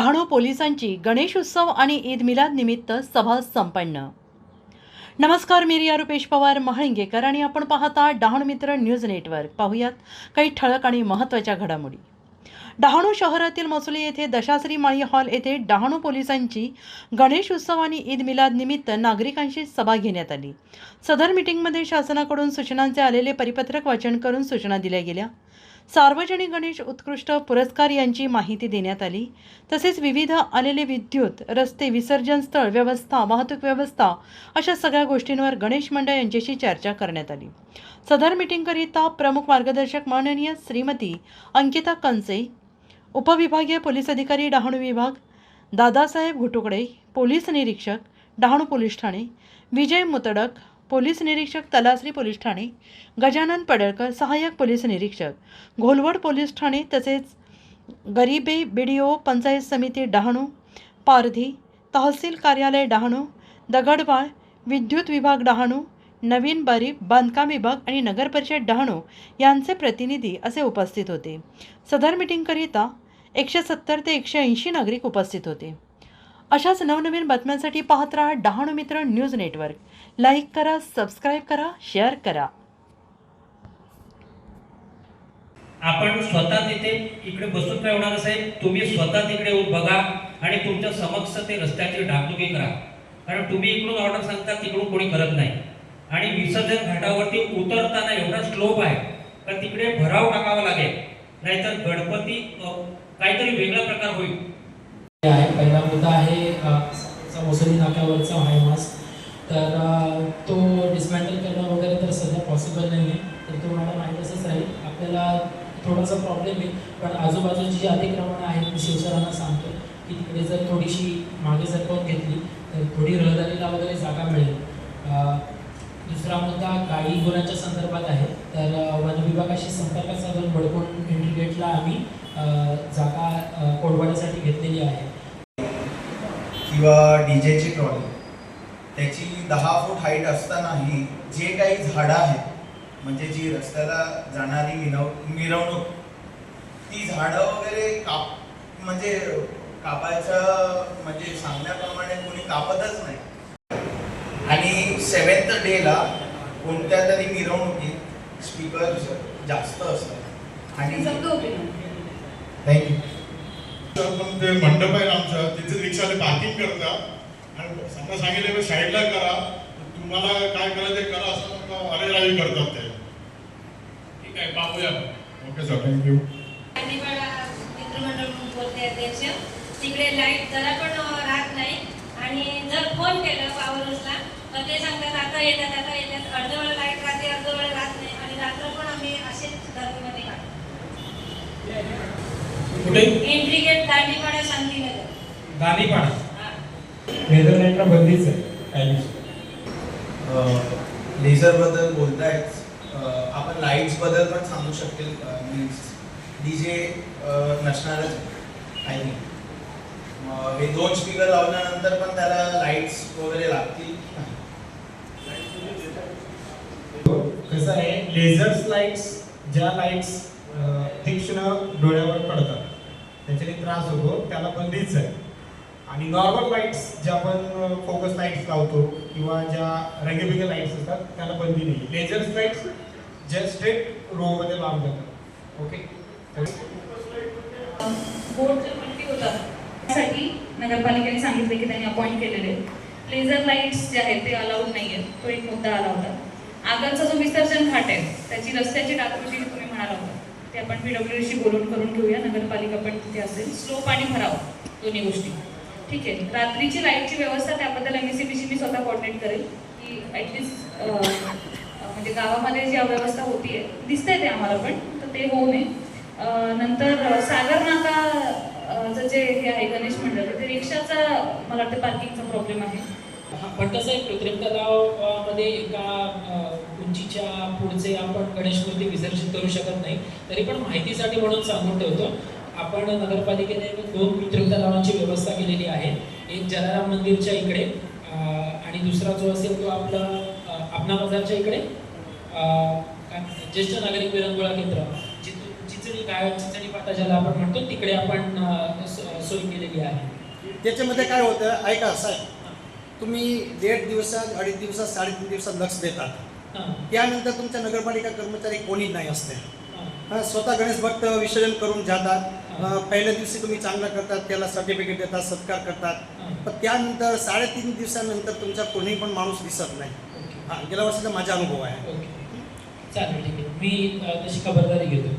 डहाणू पोलिसांची गणेश उत्सव आणि ईद मिलाद निमित्त सभा संपन्न. नमस्कार मी रिया रुपेश पवार महाळिंगेकर आणि आपण पाहता डहाणू मित्र न्यूज नेटवर्क. पाहूयात काही ठळक आणि महत्त्वाच्या घडामोडी. डहाणू शहरातील मसुली येथे दशाश्री माळी हॉल येथे डहाणू पोलिसांची गणेश उत्सव आणि ईद मिलाद निमित्त नागरिकांशी सभा घेण्यात आली. सदर मीटिंगमध्ये शासनाकडून सूचनांचे आलेले परिपत्रक वाचन करून सूचना दिल्या गेल्या. सार्वजनिक गणेश उत्कृष्ट पुरस्कार यांची माहिती देण्यात आली. तसेच विविध आलेले विद्युत रस्ते विसर्जन स्थळ व्यवस्था वाहतूक व्यवस्था अशा सगळ्या गोष्टींवर गणेश मंडळ यांच्याशी चर्चा करण्यात आली. सदर मीटिंगकरिता प्रमुख मार्गदर्शक माननीय श्रीमती अंकिता कंचे उपविभागीय पोलीस अधिकारी डहाणू विभाग दादासाहेब घुटुकडे पोलीस निरीक्षक डहाणू पोलीस ठाणे विजय मुतडक पोलीस निरीक्षक तलासरी पोलीस ठाणे गजानन पडळकर सहाय्यक पोलीस निरीक्षक घोलवड पोलीस ठाणे तसेच गरीबे बी डी ओ पंचायत समिती डहाणू पारधी तहसील कार्यालय डहाणू दगडबाळ विद्युत विभाग डहाणू नवीन बारी बांधकाम विभाग आणि नगरपरिषद डहाणू यांचे प्रतिनिधी असे उपस्थित होते. सदर मिटिंगकरिता एकशे सत्तर ते एकशे ऐंशी नागरिक उपस्थित होते. अशाच नवनवीन बातम्यांसाठी पाहत राहा Dahanu Mitra news network. Like करा सबस्क्राईब करा शेअर करा. आपण स्वतः तिथे इकडे बसून काय होणार असेल तुम्ही स्वतः तिकडे येऊन बघा आणि तुमच्या समक्ष ते रस्त्याची डागडुगी करा. कारण तुम्ही इकडून ऑर्डर सांगता तिकडून कोणी करत नाही. आणि विसर्जन घाटावरती उतरताना एवढा स्लोप आहे का तिकडे भराव टाकावा लागेल. नाहीतर गणपती काहीतरी वेगळा प्रकार होईल. आहे. पहिला मुद्दा आहे अ, स- मोसरी नाक्यावरचा तर तो डिस्मॅन्टल करणं वगैरे तर सध्या पॉसिबल नाही आहे तर तो मला माहीत असंच राहील आपल्याला थोडासा प्रॉब्लेम आहे. पण आजूबाजूची जी अतिक्रमणं आहेत मी शिवसरांना सांगतो की तिकडे जर थोडीशी मागे सरकवून घेतली तर थोडी रहदारीला वगैरे जागा मिळेल. दुसरा मुद्दा गाडी गुन्ह्याच्या संदर्भात आहे. तर वन विभागाशी संपर्क साधून बडकोण एंट्री गेटला आम्ही जागा कोडवाड्यासाठी घेतलेली आहे. किंवा डीजेची ट्रॉली त्याची दहा फूट हाईट असतानाही जे काही झाडं आहेत म्हणजे जी रस्त्याला जाणारी मिनव मिरवणूक ती झाडं वगैरे काप म्हणजे कापायचं म्हणजे सांगण्याप्रमाणे कोणी कापतच नाही. सेवन्थ डेला कोणत्या तरी मिरवणुकीत स्पीकर जास्त असतात. आणि थँक्यू पण ते मंडप आहे आमचं तिथे रिक्षाने पार्किंग आणि त्यांना सांगितलं साईडला करा तुम्हाला काय करायचं ते करा असं अरे रावी करतात ते. ठीक आहे पाहूया. ओके सर थँक्यू मित्रमंडळ म्हणून बोलते अध्यक्ष. तिकडे लाइट जरा पण राहत नाही आणि जर फोन केलं पॉवर हाऊसला तर ते आता येतात आता येतात अर्ध वेळ लाइट राहते अर्ध वेळ राहत नाही आणि रात्र पण आम्ही असेच गर्दीमध्ये काढतो. Entry gate Dandipada Shantinagar. हा. नेदरलँडला बंदीच आहे काही लेझरबद्दल बोलतायत. अं, आपण लाईट्सबद्दल पण सांगू शकतील मीन्स डी जे नसणारच आय थिंक हे दोन स्पीकर लावल्यानंतर पण त्याला लाईट्स वगैरे लागतील. कसं आहे लेझर्स लाईट्स ज्या लाईट्स तीक्ष्ण डोळ्यावर पडतात त्याच्याने त्रास होतो त्याला बंदीच आहे. आणि नॉर्मल लाईट्स ज्या आपण फोकस लाईट्स लावतो किंवा ज्या रंगीबिगे लाईट्स असतात त्याला बंदी नाही लेझर्स लाईट्स ज्या स्ट्रेट रोमध्ये लावून जातात ओके बोर्डचे पट्टी त्यासाठी नगरपालिकेने सांगितले की त्यांनी अपॉइंट केलेले. लेझर लाईट्स जे आहेत ते अलाउड नाही आहेत तो एक मुद्दा आला होता. आगलचा जो विसर्जन घाट आहे त्याची रस्त्याची डागडुजी तुम्ही म्हणाला होता ते आपण पीडब्ल्यूडीशी बोलून करून घेऊया. नगरपालिका पण तिथे असेल. स्लोप आणि भराव दोन्ही गोष्टी. ठीक आहे. रात्रीची लाईटची व्यवस्था त्याबद्दल एम सी मी स्वतः कॉर्डिनेट करेल. की ॲटलिस्ट म्हणजे गावामध्ये जी अव्यवस्था आहे दिसतंय ते आम्हाला पण तर ते होऊ नये. नंतर सागर नाका जे हे आहे गणेश मंडळ ते रिक्षाचा मला वाटतं पार्किंगचा प्रॉब्लेम आहे. पण कसं आहे कृत्रिम तलावामध्ये एका उंचीच्या पुढचे आपण गणेश मूर्ती विसर्जित करू शकत नाही. तरी पण माहितीसाठी म्हणून सांगून ठेवतो आपण नगरपालिकेने दोन कृत्रिम तलावांची व्यवस्था केलेली आहे. एक जलाराम मंदिरच्या इकडे आणि दुसरा जो असेल तो आपला अ, आपणा बाजारच्या इकडे काय- ज्येष्ठ नागरिक विरंगुळा केंद्र. जिथून गाय खिचडी काय ज्याला आपण म्हणतो तिकडे आपण सोय केलेली आहे. त्याच्यामध्ये काय होतं ऐका साहेब. तुम्ही दीड दिवसात अडीच दिवसात साडेतीन दिवसात लक्ष देतात. त्यानंतर तुमच्या नगरपालिका कर्मचारी कोणी नाही असते. स्वतः गणेश भक्त विसर्जन करून जातात. पहिल्या दिवशी तुम्ही चांगलं करतात त्याला सर्टिफिकेट देतात सत्कार करतात. पण त्यानंतर साडेतीन दिवसानंतर तुमचा कोणी पण माणूस दिसत नाही. हा गेल्या वर्षीचा माझा अनुभव आहे. चालेल ठीक आहे. मी तशी खबरदारी घेतो.